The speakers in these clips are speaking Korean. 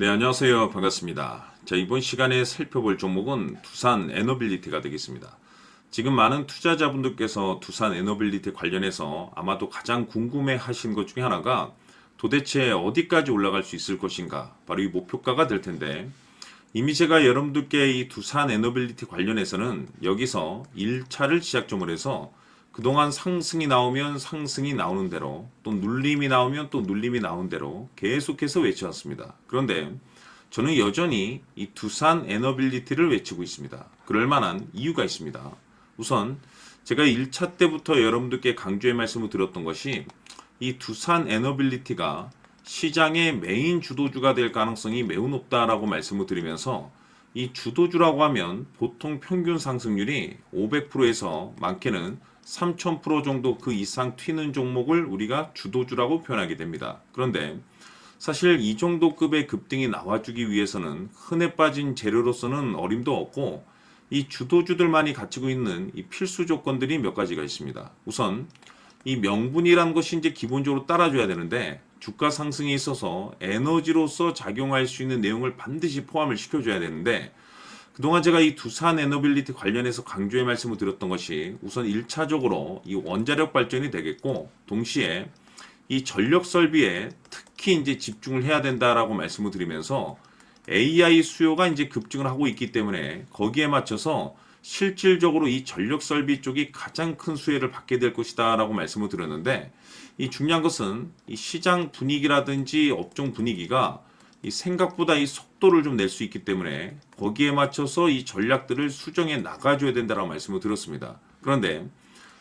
네, 안녕하세요. 반갑습니다. 자, 이번 시간에 살펴볼 종목은 두산 에너빌리티가 되겠습니다. 지금 많은 투자자분들께서 두산 에너빌리티 관련해서 아마도 가장 궁금해 하신 것 중에 하나가 도대체 어디까지 올라갈 수 있을 것인가? 바로 이 목표가가 될 텐데 이미 제가 여러분들께 이 두산 에너빌리티 관련해서는 여기서 1차를 시작점으로 해서 그동안 상승이 나오면 상승이 나오는 대로 또 눌림이 나오면 또 눌림이 나오는 대로 계속해서 외쳐왔습니다. 그런데 저는 여전히 이 두산 에너빌리티를 외치고 있습니다. 그럴 만한 이유가 있습니다. 우선 제가 1차 때부터 여러분들께 강조의 말씀을 드렸던 것이 이 두산 에너빌리티가 시장의 메인 주도주가 될 가능성이 매우 높다라고 말씀을 드리면서 이 주도주라고 하면 보통 평균 상승률이 500%에서 많게는 3000% 정도 그 이상 튀는 종목을 우리가 주도주라고 표현하게 됩니다. 그런데 사실 이 정도 급의 급등이 나와주기 위해서는 흔해 빠진 재료로서는 어림도 없고 이 주도주들만이 갖추고 있는 이 필수 조건들이 몇 가지가 있습니다. 우선 이 명분이라는 것이 이제 기본적으로 따라줘야 되는데 주가 상승에 있어서 에너지로서 작용할 수 있는 내용을 반드시 포함을 시켜줘야 되는데 그동안 제가 이 두산 에너빌리티 관련해서 강조의 말씀을 드렸던 것이 우선 1차적으로 이 원자력 발전이 되겠고 동시에 이 전력 설비에 특히 이제 집중을 해야 된다라고 말씀을 드리면서 AI 수요가 이제 급증을 하고 있기 때문에 거기에 맞춰서 실질적으로 이 전력 설비 쪽이 가장 큰 수혜를 받게 될 것이다라고 말씀을 드렸는데 이 중요한 것은 이 시장 분위기라든지 업종 분위기가 이 생각보다 이 속도를 좀 낼 수 있기 때문에 거기에 맞춰서 이 전략들을 수정해 나가줘야 된다라고 말씀을 드렸습니다. 그런데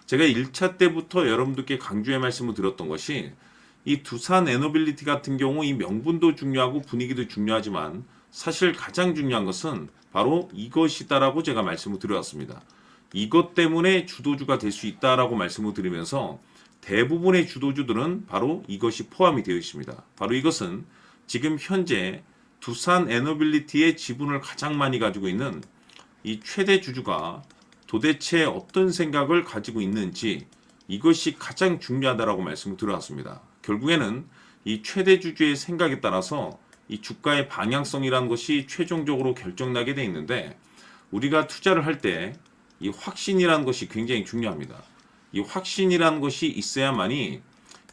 제가 1차 때부터 여러분들께 강조의 말씀을 드렸던 것이 이 두산 에너빌리티 같은 경우 이 명분도 중요하고 분위기도 중요하지만 사실 가장 중요한 것은 바로 이것이다라고 제가 말씀을 드렸습니다. 이것 때문에 주도주가 될 수 있다라고 말씀을 드리면서 대부분의 주도주들은 바로 이것이 포함이 되어 있습니다. 바로 이것은 지금 현재 두산 에너빌리티의 지분을 가장 많이 가지고 있는 이 최대 주주가 도대체 어떤 생각을 가지고 있는지 이것이 가장 중요하다라고 말씀을 드려왔습니다. 결국에는 이 최대 주주의 생각에 따라서 이 주가의 방향성이라는 것이 최종적으로 결정나게 돼 있는데 우리가 투자를 할 때 이 확신이라는 것이 굉장히 중요합니다. 이 확신이라는 것이 있어야만이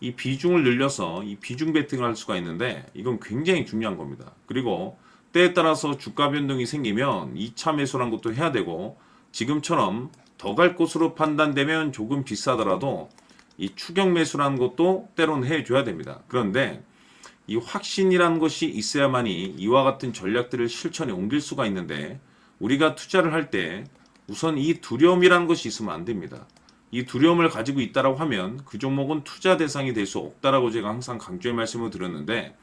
이 비중을 늘려서 이 비중 베팅을 할 수가 있는데 이건 굉장히 중요한 겁니다. 그리고 때에 따라서 주가 변동이 생기면 2차 매수라는 것도 해야 되고 지금처럼 더 갈 곳으로 판단되면 조금 비싸더라도 이 추격 매수라는 것도 때로는 해줘야 됩니다. 그런데 이 확신이라는 것이 있어야만이 이와 같은 전략들을 실천에 옮길 수가 있는데 우리가 투자를 할 때 우선 이 두려움이라는 것이 있으면 안 됩니다. 이 두려움을 가지고 있다라고 하면 그 종목은 투자 대상이 될 수 없다라고 제가 항상 강조의 말씀을 드렸는데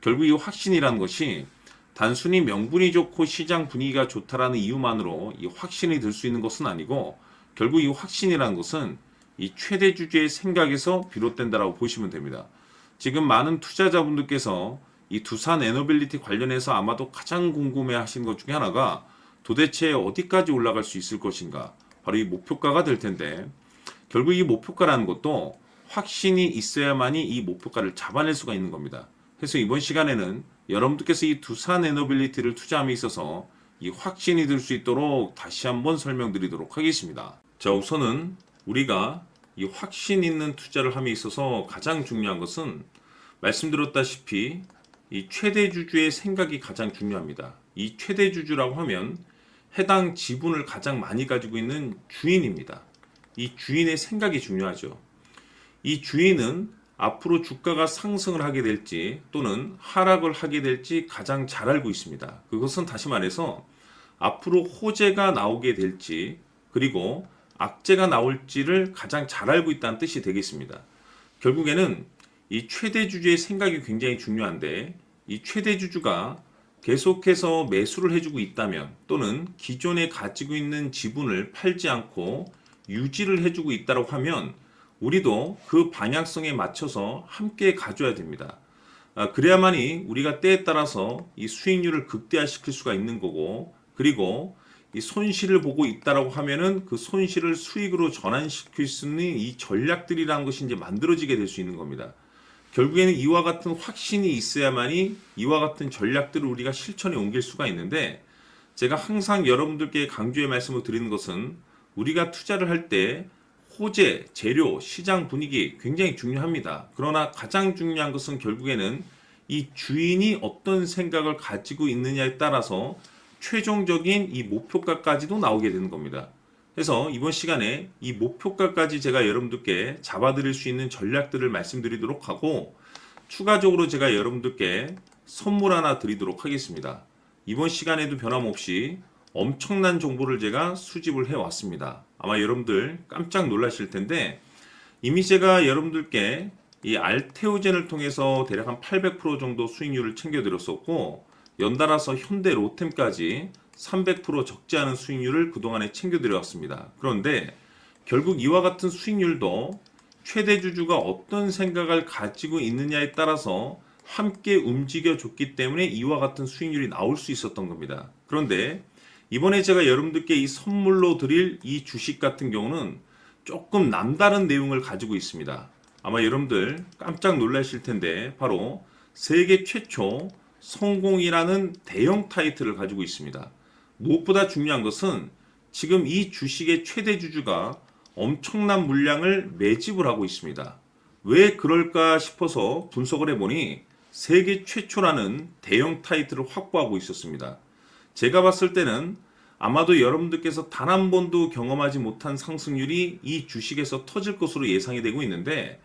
결국 이 확신이라는 것이 단순히 명분이 좋고 시장 분위기가 좋다라는 이유만으로 이 확신이 들 수 있는 것은 아니고 결국 이 확신이라는 것은 이 최대 주주의 생각에서 비롯된다라고 보시면 됩니다. 지금 많은 투자자분들께서 이 두산 에너빌리티 관련해서 아마도 가장 궁금해 하신 것 중에 하나가 도대체 어디까지 올라갈 수 있을 것인가? 바로 이 목표가가 될 텐데 결국 이 목표가라는 것도 확신이 있어야만이 이 목표가를 잡아낼 수가 있는 겁니다. 그래서 이번 시간에는 여러분들께서 이 두산 에너빌리티를 투자함에 있어서 이 확신이 들 수 있도록 다시 한번 설명드리도록 하겠습니다. 자, 우선은 우리가 이 확신 있는 투자를 함에 있어서 가장 중요한 것은 말씀드렸다시피 이 최대 주주의 생각이 가장 중요합니다. 이 최대 주주라고 하면 해당 지분을 가장 많이 가지고 있는 주인입니다. 이 주인의 생각이 중요하죠. 이 주인은 앞으로 주가가 상승을 하게 될지 또는 하락을 하게 될지 가장 잘 알고 있습니다. 그것은 다시 말해서 앞으로 호재가 나오게 될지 그리고 악재가 나올지를 가장 잘 알고 있다는 뜻이 되겠습니다. 결국에는 이 최대 주주의 생각이 굉장히 중요한데 이 최대 주주가 계속해서 매수를 해주고 있다면 또는 기존에 가지고 있는 지분을 팔지 않고 유지를 해주고 있다고 하면 우리도 그 방향성에 맞춰서 함께 가져야 됩니다. 아, 그래야만이 우리가 때에 따라서 이 수익률을 극대화시킬 수가 있는 거고 그리고 이 손실을 보고 있다라고 하면은 그 손실을 수익으로 전환시킬 수 있는 이 전략들이라는 것이 이제 만들어지게 될 수 있는 겁니다. 결국에는 이와 같은 확신이 있어야만이 이와 같은 전략들을 우리가 실천에 옮길 수가 있는데 제가 항상 여러분들께 강조의 말씀을 드리는 것은 우리가 투자를 할 때 호재, 재료, 시장 분위기 굉장히 중요합니다. 그러나 가장 중요한 것은 결국에는 이 주인이 어떤 생각을 가지고 있느냐에 따라서 최종적인 이 목표가까지도 나오게 되는 겁니다. 그래서 이번 시간에 이 목표가까지 제가 여러분들께 잡아드릴 수 있는 전략들을 말씀드리도록 하고 추가적으로 제가 여러분들께 선물 하나 드리도록 하겠습니다. 이번 시간에도 변함없이 엄청난 정보를 제가 수집을 해왔습니다. 아마 여러분들 깜짝 놀라실 텐데 이미 제가 여러분들께 이 알테오젠을 통해서 대략 한 800% 정도 수익률을 챙겨드렸었고 연달아서 현대 로템까지 300% 적지 않은 수익률을 그동안에 챙겨드려왔습니다. 그런데 결국 이와 같은 수익률도 최대 주주가 어떤 생각을 가지고 있느냐에 따라서 함께 움직여 줬기 때문에 이와 같은 수익률이 나올 수 있었던 겁니다. 그런데 이번에 제가 여러분들께 이 선물로 드릴 이 주식 같은 경우는 조금 남다른 내용을 가지고 있습니다. 아마 여러분들 깜짝 놀라실 텐데 바로 세계 최초 성공이라는 대형 타이틀을 가지고 있습니다. 무엇보다 중요한 것은 지금 이 주식의 최대 주주가 엄청난 물량을 매집을 하고 있습니다. 왜 그럴까 싶어서 분석을 해보니 세계 최초라는 대형 타이틀을 확보하고 있었습니다. 제가 봤을 때는 아마도 여러분들께서 단 한 번도 경험하지 못한 상승률이 이 주식에서 터질 것으로 예상이 되고 있는데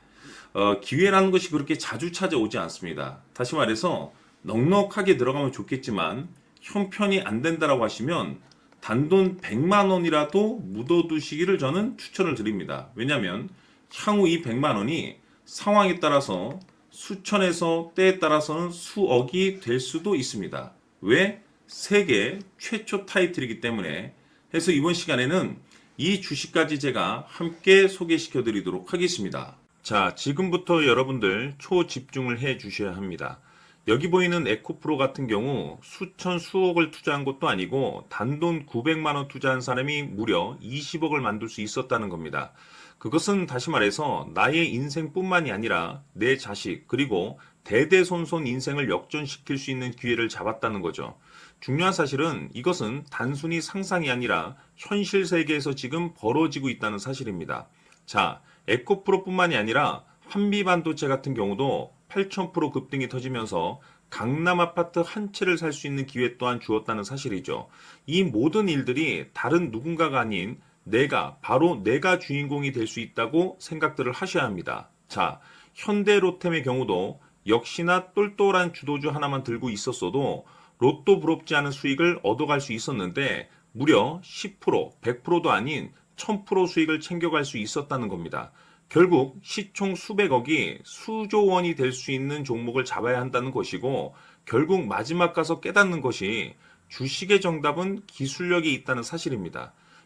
어, 기회라는 것이 그렇게 자주 찾아오지 않습니다. 다시 말해서 넉넉하게 들어가면 좋겠지만 형편이 안 된다라고 하시면 단돈 100만 원이라도 묻어두시기를 저는 추천을 드립니다. 왜냐하면 향후 이 100만 원이 상황에 따라서 수천에서 때에 따라서는 수억이 될 수도 있습니다. 왜? 세계 최초 타이틀이기 때문에 해서 이번 시간에는 이 주식까지 제가 함께 소개시켜 드리도록 하겠습니다. 자, 지금부터 여러분들 초집중을 해 주셔야 합니다. 여기 보이는 에코프로 같은 경우 수천 수억을 투자한 것도 아니고 단돈 900만 원 투자한 사람이 무려 20억을 만들 수 있었다는 겁니다. 그것은 다시 말해서 나의 인생뿐만이 아니라 내 자식 그리고 대대손손 인생을 역전시킬 수 있는 기회를 잡았다는 거죠. 중요한 사실은 이것은 단순히 상상이 아니라 현실 세계에서 지금 벌어지고 있다는 사실입니다. 자, 에코프로뿐만이 아니라 한미반도체 같은 경우도 8,000% 급등이 터지면서 강남 아파트 한 채를 살 수 있는 기회 또한 주었다는 사실이죠. 이 모든 일들이 다른 누군가가 아닌 내가 바로 내가 주인공이 될 수 있다고 생각들을 하셔야 합니다. 자, 현대 로템의 경우도 역시나 똘똘한 주도주 하나만 들고 있었어도 로또 부럽지 않은 수익을 얻어갈 수 있었는데 무려 10%, 100%도 아닌 1000% 수익을 챙겨갈 수 있었다는 겁니다. 결국 시총 수백억이 수조 원이 될 수 있는 종목을 잡아야 한다는 것이고 결국 마지막 가서 깨닫는 것이 주식의 정답은 기술력이 있다는 사실입니다.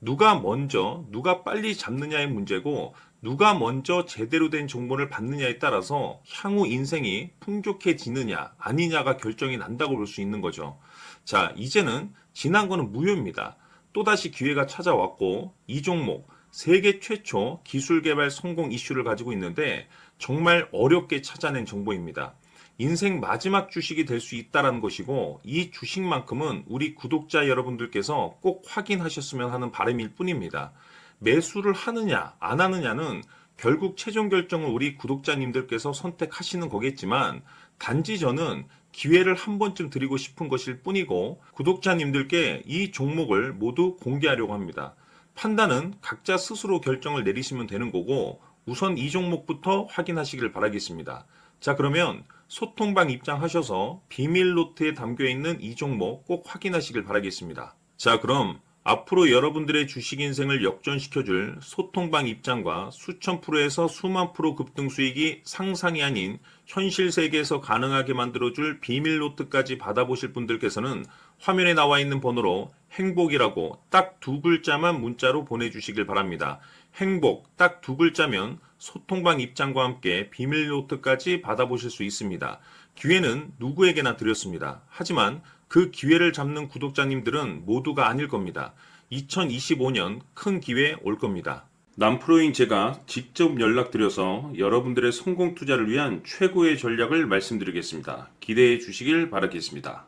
누가 먼저, 누가 빨리 잡느냐의 문제고, 누가 먼저 제대로 된 정보를 받느냐에 따라서 향후 인생이 풍족해지느냐, 아니냐가 결정이 난다고 볼 수 있는 거죠. 자, 이제는 지난 거는 무효입니다. 또다시 기회가 찾아왔고 이 종목 세계 최초 기술 개발 성공 이슈를 가지고 있는데 정말 어렵게 찾아낸 정보입니다. 인생 마지막 주식이 될 수 있다라는 것이고 이 주식만큼은 우리 구독자 여러분들께서 꼭 확인하셨으면 하는 바람일 뿐입니다. 매수를 하느냐 안 하느냐는 결국 최종 결정을 우리 구독자님들께서 선택하시는 거겠지만 단지 저는 기회를 한 번쯤 드리고 싶은 것일 뿐이고 구독자님들께 이 종목을 모두 공개하려고 합니다. 판단은 각자 스스로 결정을 내리시면 되는 거고 우선 이 종목부터 확인하시길 바라겠습니다. 자 그러면 소통방 입장하셔서 비밀 노트에 담겨 있는 이 종목 꼭 확인하시길 바라겠습니다. 자 그럼 앞으로 여러분들의 주식 인생을 역전시켜줄 소통방 입장과 수천 프로에서 수만 프로 급등 수익이 상상이 아닌 현실 세계에서 가능하게 만들어줄 비밀 노트까지 받아보실 분들께서는 화면에 나와 있는 번호로 행복이라고 딱 두 글자만 문자로 보내주시길 바랍니다. 행복 딱 두 글자면 소통방 입장과 함께 비밀 노트까지 받아보실 수 있습니다. 기회는 누구에게나 드렸습니다. 하지만 그 기회를 잡는 구독자님들은 모두가 아닐 겁니다. 2025년 큰 기회 올 겁니다. 남프로인 제가 직접 연락드려서 여러분들의 성공 투자를 위한 최고의 전략을 말씀드리겠습니다. 기대해 주시길 바라겠습니다.